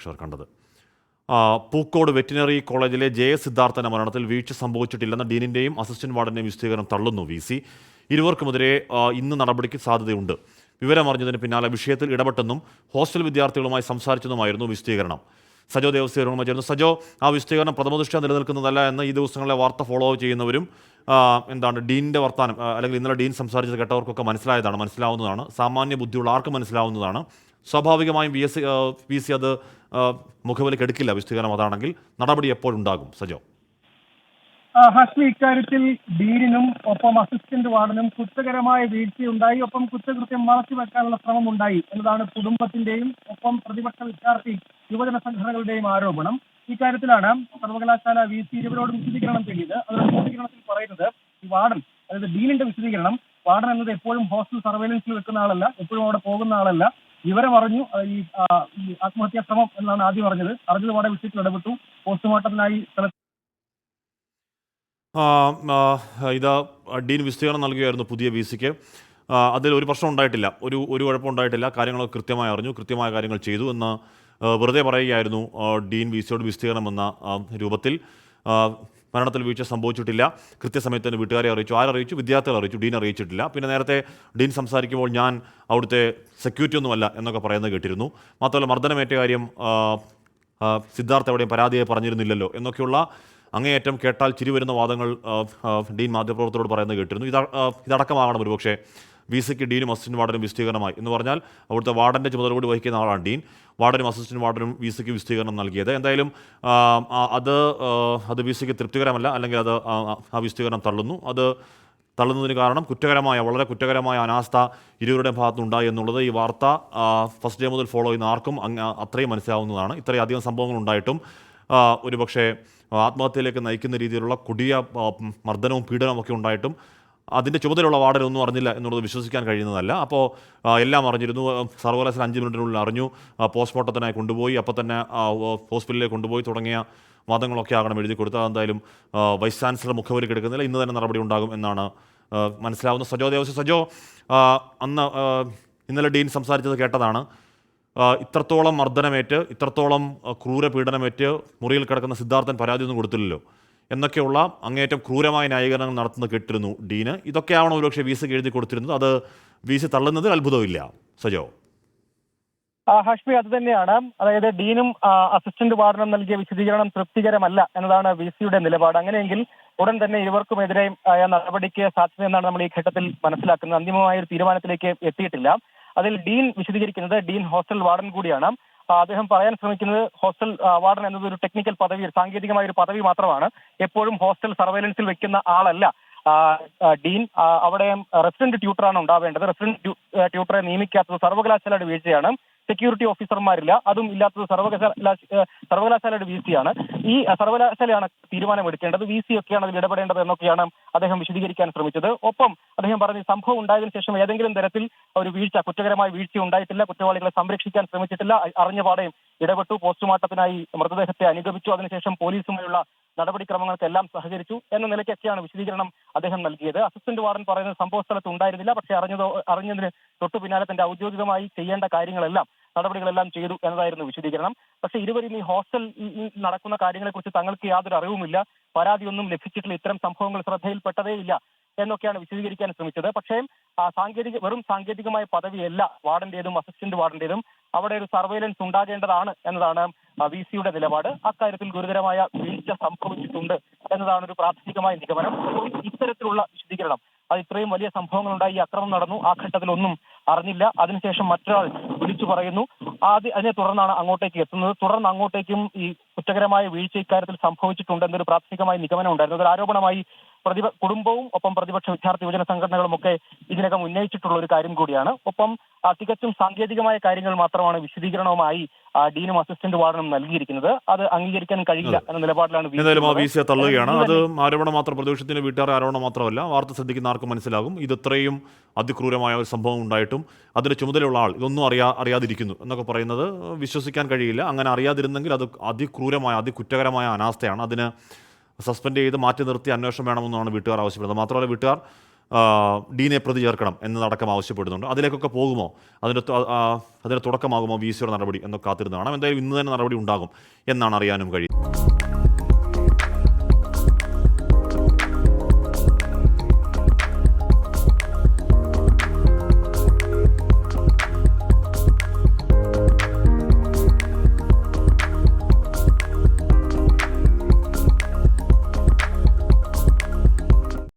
പ്രേക്ഷകർ കണ്ടത്. പൂക്കോട് വെറ്റിനറി കോളേജിലെ ജെ എസ് സിദ്ധാർത്ഥന്റെ മരണത്തിൽ വീഴ്ച സംഭവിച്ചിട്ടില്ലെന്ന ഡീനിന്റെയും അസിസ്റ്റന്റ് വാർഡന്റെയും വിശദീകരണം തള്ളുന്നു വി സി. ഇരുവർക്കുമെതിരെ ഇന്ന് നടപടിക്ക് സാധ്യതയുണ്ട്. വിവരമറിഞ്ഞതിന് പിന്നാലെ വിഷയത്തിൽ ഇടപെട്ടെന്നും ഹോസ്റ്റൽ വിദ്യാർത്ഥികളുമായി സംസാരിച്ചതുമായിരുന്നു വിശദീകരണം. സജോ ദേവസ്വരവുമായി ചേർന്നു സജോ ആ വിശദീകരണം പ്രഥമദൃഷ്ട്യ നിലനിൽക്കുന്നതല്ല എന്ന് ഈ ദിവസങ്ങളിലെ വാർത്ത ഫോളോ ചെയ്യുന്നവരും എന്താണ് ഡീനിന്റെ വർത്താനം അല്ലെങ്കിൽ ഇന്നലെ ഡീൻ സംസാരിച്ചത് കേട്ടവർക്കൊക്കെ മനസ്സിലായതാണ് മനസ്സിലാവുന്നതാണ്. സാമാന്യ ബുദ്ധിയുള്ള ആർക്കും മനസ്സിലാവുന്നതാണ്. സ്വാഭാവികമായും വി എസ് വി സി അത് മുഖവിലേക്ക് എടുക്കില്ല വിശദീകരണം അതാണെങ്കിൽ നടപടി എപ്പോഴുണ്ടാകും സജോ. ഹസ്മി ഇക്കാര്യത്തിൽ ഡീനിനും ഒപ്പം അസിസ്റ്റന്റ് വാർഡനും കുറ്റകരമായ വീഴ്ചയുണ്ടായി. ഒപ്പം കുറ്റകൃത്യം മറച്ചു വെക്കാനുള്ള ശ്രമം ഉണ്ടായി എന്നതാണ് കുടുംബത്തിന്റെയും ഒപ്പം പ്രതിപക്ഷ വിദ്യാർത്ഥി യുവജന സംഘടനകളുടെയും ആരോപണം. ഇക്കാര്യത്തിലാണ് സർവകലാശാല വി സി ഇവരോട് വിശദീകരണം തേടിയത്. അതിൽ വിശദീകരണത്തിൽ പറയുന്നത് ഈ വാർഡൻ അതായത് ഡീനിന്റെ വിശദീകരണം വാർഡൻ എന്നത് എപ്പോഴും ഹോസ്റ്റൽ സർവൈലൻസിൽ വെക്കുന്ന ആളല്ല എപ്പോഴും അവിടെ പോകുന്ന ആളല്ല. വിവരം അറിഞ്ഞു ഈ ആത്മഹത്യാ ശ്രമം എന്നാണ് ആദ്യം അറിഞ്ഞത് അറിഞ്ഞതുപാടെ വിഷയത്തിൽ ഇടപെട്ടു. പോസ്റ്റ്മോർട്ടത്തിനായി ഇത് ഡീൻ വിസ്തീർണം നൽകുകയായിരുന്നു പുതിയ വി സിക്ക് അതിൽ ഒരു പ്രശ്നം ഉണ്ടായിട്ടില്ല. ഒരു ഒരു കുഴപ്പം ഉണ്ടായിട്ടില്ല. കാര്യങ്ങളൊക്കെ കൃത്യമായി അറിഞ്ഞു. കൃത്യമായ കാര്യങ്ങൾ ചെയ്തു എന്ന് വെറുതെ പറയുകയായിരുന്നു ഡീൻ വി സിയോട് എന്ന രൂപത്തിൽ. മരണത്തിൽ വീഴ്ച സംഭവിച്ചിട്ടില്ല. കൃത്യസമയത്ത് തന്നെ വീട്ടുകാരെ അറിയിച്ചു. ആരറിയിച്ചു വിദ്യാർത്ഥികളെ അറിയിച്ചു. ഡീൻ അറിയിച്ചിട്ടില്ല. പിന്നെ നേരത്തെ ഡീൻ സംസാരിക്കുമ്പോൾ ഞാൻ അവിടുത്തെ സെക്യൂരിറ്റി ഒന്നുമല്ല എന്നൊക്കെ പറയുന്നത് കേട്ടിരുന്നു. മാത്രമല്ല മർദ്ദനമേറ്റ കാര്യം സിദ്ധാർത്ഥ എവിടെയും പരാതിയെ പറഞ്ഞിരുന്നില്ലല്ലോ എന്നൊക്കെയുള്ള അങ്ങേയറ്റം കേട്ടാൽ ചിരി വരുന്ന വാദങ്ങൾ ഡീൻ മാധ്യമപ്രവർത്തകരോട് പറയുന്നത് കേട്ടിരുന്നു. ഇത് ഇതടക്കമാകണം ഒരുപക്ഷെ വി സിക്ക് ഡീനും അസിസ്റ്റന്റ് വാർഡനും വിസ്തീകരണമായി എന്ന് പറഞ്ഞാൽ അവിടുത്തെ വാർഡന്റെ ചുമതല കൂടി വഹിക്കുന്ന ആളാണ് ഡീൻ. വാർഡനും അസിസ്റ്റന്റ് വാർഡനും വി സിക്ക് വിസ്തീകരണം നൽകിയത്. എന്തായാലും അത് അത് വി സിക്ക് തൃപ്തികരമല്ല അല്ലെങ്കിൽ അത് ആ, വിസ്തീകരണം തള്ളുന്നു. അത് തള്ളുന്നതിന് കാരണം കുറ്റകരമായ വളരെ കുറ്റകരമായ അനാസ്ഥ ഇരുവരുടെ ഭാഗത്തുണ്ടായി എന്നുള്ളത് ഈ വാർത്ത ഫസ്റ്റ് ഡേ മുതൽ ഫോളോ ചെയ്യുന്ന ആർക്കും അത്രയും മനസ്സിലാവുന്നതാണ്. ഇത്രയധികം സംഭവങ്ങൾ ഉണ്ടായിട്ടും ഒരുപക്ഷെ ആത്മഹത്യയിലേക്ക് നയിക്കുന്ന രീതിയിലുള്ള കൊടിയ മർദ്ദനവും പീഡനവും ഒക്കെ ഉണ്ടായിട്ടും അതിന്റെ ചുമതലയുള്ള വാർഡനൊന്നും അറിഞ്ഞില്ല എന്നുള്ളത് വിശ്വസിക്കാൻ കഴിയുന്നതല്ല. അപ്പോൾ എല്ലാം അറിഞ്ഞിരുന്നു. സർവകലാശാല അഞ്ച് മിനിറ്റിനുള്ളിൽ അറിഞ്ഞു. പോസ്റ്റ്മോർട്ടത്തിനായി കൊണ്ടുപോയി. അപ്പോൾ തന്നെ ഹോസ്പിറ്റലിലേക്ക് കൊണ്ടുപോയി തുടങ്ങിയ വാദങ്ങളൊക്കെ ആകണം എഴുതി കൊടുത്താൽ എന്തായാലും വൈസ് ചാൻസലർ മുഖവരി കിടക്കുന്നില്ല. ഇന്ന് തന്നെ നടപടി ഉണ്ടാകും എന്നാണ് മനസ്സിലാവുന്ന സജോ ദേവസ്വം സജോ അന്ന് ഇന്നലെ ഡീൻ സംസാരിച്ചത് കേട്ടതാണ്. ഇത്രത്തോളം മർദ്ദനമേറ്റ് ഇത്രത്തോളം ക്രൂര പീഡനമേറ്റ് മുറിയിൽ കിടക്കുന്ന സിദ്ധാർത്ഥൻ പരാതിയൊന്നും കൊടുത്തില്ലല്ലോ. എന്നൊക്കെയുള്ള അങ്ങേയറ്റം ക്രൂരമായ ന്യായീകരണങ്ങൾ നടത്തുന്നത് കേട്ടിരുന്നു ഡീന്. ഇതൊക്കെയാവണം ഒരുപക്ഷെ വി സിക്ക് എഴുതി കൊടുത്തിരുന്നത്? അത് വി തള്ളുന്നത് അത്ഭുതമില്ല. സജോ. ഹാഷ്മി അത് തന്നെയാണ്. അതായത് ഡീനും അസിസ്റ്റന്റ് വാർഡനും നൽകിയ വിശദീകരണം തൃപ്തികരമല്ല എന്നതാണ് വി സിയുടെ നിലപാട്. അങ്ങനെയെങ്കിൽ ഉടൻ തന്നെ ഇരുവർക്കുമെതിരെ നടപടിക്ക് സാധ്യതയെന്നാണ് നമ്മൾ ഈ ഘട്ടത്തിൽ മനസ്സിലാക്കുന്നത്. അന്തിമമായ ഒരു തീരുമാനത്തിലേക്ക് എത്തിയിട്ടില്ല. അതിൽ ഡീൻ വിശദീകരിക്കുന്നത് ഡീൻ ഹോസ്റ്റൽ വാർഡൻ കൂടിയാണ്. അദ്ദേഹം പറയാൻ ശ്രമിക്കുന്നത് ഹോസ്റ്റൽ വാർഡൻ എന്നത് ഒരു ടെക്നിക്കൽ പദവി സാങ്കേതികമായ ഒരു പദവി മാത്രമാണ്. എപ്പോഴും ഹോസ്റ്റൽ സർവൈലൻസിൽ വെക്കുന്ന ആളല്ല. ഡീൻ അവിടെ റെസിഡന്റ് ട്യൂട്ടറാണ് ഉണ്ടാവേണ്ടത്. റെസിഡന്റ് ട്യൂട്ടറെ നിയമിക്കാത്തത് സർവകലാശാലയുടെ വീഴ്ചയാണ്. സെക്യൂരിറ്റി ഓഫീസർമാരില്ല അതും ഇല്ലാത്തത് സർവകലാശാല സർവകലാശാലയുടെ വി സി ആണ് ഈ സർവകലാശാലയാണ് തീരുമാനമെടുക്കേണ്ടത്. വി സി ഒക്കെയാണ് അതിൽ ഇടപെടേണ്ടത് എന്നൊക്കെയാണ് അദ്ദേഹം വിശദീകരിക്കാൻ ശ്രമിച്ചത്. ഒപ്പം അദ്ദേഹം പറഞ്ഞു സംഭവം ഉണ്ടായതിനു ശേഷം ഏതെങ്കിലും തരത്തിൽ ഒരു വീഴ്ച കുറ്റകരമായ വീഴ്ച ഉണ്ടായിട്ടില്ല കുറ്റവാളികളെ സംരക്ഷിക്കാൻ ശ്രമിച്ചിട്ടില്ല അറിഞ്ഞ പാടെയും ഇടപെട്ടു. പോസ്റ്റ്മോർട്ടത്തിനായി മൃതദേഹത്തെ അനുഗമിച്ചു. അതിനുശേഷം പോലീസുമായുള്ള നടപടിക്രമങ്ങൾക്കെല്ലാം സഹകരിച്ചു എന്ന നിലയ്ക്കൊക്കെയാണ് വിശദീകരണം അദ്ദേഹം നൽകിയത്. അസിസ്റ്റന്റ് വാർഡൻ പറയുന്നത് സംഭവ സ്ഥലത്ത് ഉണ്ടായിരുന്നില്ല. പക്ഷേ അറിഞ്ഞതോ അറിഞ്ഞതിന് തൊട്ടു പിന്നാലെ തന്റെ ഔദ്യോഗികമായി ചെയ്യേണ്ട കാര്യങ്ങളെല്ലാം നടപടികളെല്ലാം ചെയ്തു എന്നതായിരുന്നു വിശദീകരണം. പക്ഷെ ഇരുവരും ഈ ഹോസ്റ്റൽ നടക്കുന്ന കാര്യങ്ങളെ കുറിച്ച് തങ്ങൾക്ക് യാതൊരു അറിവുമില്ല. പരാതിയൊന്നും ലഭിച്ചിട്ടില്ല. ഇത്തരം സംഭവങ്ങൾ ശ്രദ്ധയിൽപ്പെട്ടതേ ഇല്ല എന്നൊക്കെയാണ് വിശദീകരിക്കാൻ ശ്രമിച്ചത്. പക്ഷേ സാങ്കേതിക വെറും സാങ്കേതികമായ പദവിയല്ല വാർഡന്റേതും അസിസ്റ്റന്റ് വാർഡന്റേതും. അവിടെ ഒരു സർവൈലൻസ് ഉണ്ടാകേണ്ടതാണ് എന്നതാണ് വി സിയുടെ നിലപാട്. അക്കാര്യത്തിൽ ഗുരുതരമായ വീഴ്ച സംഭവിച്ചിട്ടുണ്ട് എന്നതാണ് ഒരു പ്രാഥമികമായ നിഗമനം. ഇത്തരത്തിലുള്ള വിശദീകരണം അത് ഇത്രയും വലിയ സംഭവങ്ങൾ ഉണ്ടായി അക്രമം നടന്നു. ആ ഘട്ടത്തിൽ ഒന്നും അറിഞ്ഞില്ല. അതിനുശേഷം മറ്റൊരാൾ വിളിച്ചു പറയുന്നു. ആദ്യ അതിനെ തുടർന്നാണ് അങ്ങോട്ടേക്ക് എത്തുന്നത്. തുടർന്ന് അങ്ങോട്ടേക്കും ഈ കുറ്റകരമായ വീഴ്ച ഇക്കാര്യത്തിൽ സംഭവിച്ചിട്ടുണ്ട് എന്നൊരു പ്രാഥമികമായ നിഗമനം ഉണ്ടായിരുന്നു. അതൊരു ആരോപണമായി പ്രതിപ കുടുംബവും ഒപ്പം പ്രതിപക്ഷ വിദ്യാർത്ഥി യുവജന സംഘടനകളും ഒക്കെ ഇതിനകം ഉന്നയിച്ചിട്ടുള്ള ഒരു കാര്യം കൂടിയാണ്. ഒപ്പം തികച്ചും സാങ്കേതികമായ കാര്യങ്ങൾ മാത്രമാണ് വിശദീകരണവുമായി ഡീനും അസിസ്റ്റന്റ് വാർഡനും നൽകിയിരിക്കുന്നത്. അത് അംഗീകരിക്കാൻ കഴിയില്ല എന്ന നിലപാടിലാണ് തള്ളുകയാണ്. അത് ആരോപണം മാത്രം പ്രതിപക്ഷത്തിന്റെ വീട്ടുകാർ ആരോപണം മാത്രമല്ല വാർത്ത ശ്രദ്ധിക്കുന്ന ആർക്കും മനസ്സിലാകും. ഇത് ഇത്രയും അതിക്രൂരമായ ഒരു സംഭവം ഉണ്ടായിട്ടും അതിന്റെ ചുമതലയുള്ള ആൾ ഇതൊന്നും അറിയാ അറിയാതിരിക്കുന്നു എന്നൊക്കെ പറയുന്നത് വിശ്വസിക്കാൻ കഴിയില്ല. അങ്ങനെ അറിയാതിരുന്നെങ്കിൽ അത് അതിക്രൂരമായ അതികുറ്റകരമായ അനാസ്ഥയാണ്. അതിന് സസ്പെൻഡ് ചെയ്ത് മാറ്റി നിർത്തി അന്വേഷണം വേണമെന്നാണ് വീട്ടുകാർ ആവശ്യപ്പെടുന്നത്. മാത്രമല്ല വീട്ടുകാർ ഡീനെ പ്രതി ചേർക്കണം എന്നതടക്കം ആവശ്യപ്പെടുന്നുണ്ട്. അതിലേക്കൊക്കെ പോകുമോ? അതിന്റെ അതിന്റെ തുടക്കമാകുമോ? വി സിയുടെ നടപടി എന്നൊക്കെ കാത്തിരുന്ന് കാണാം. എന്തായാലും ഇന്ന് തന്നെ നടപടി ഉണ്ടാകും എന്നാണ് അറിയാനും കഴിയും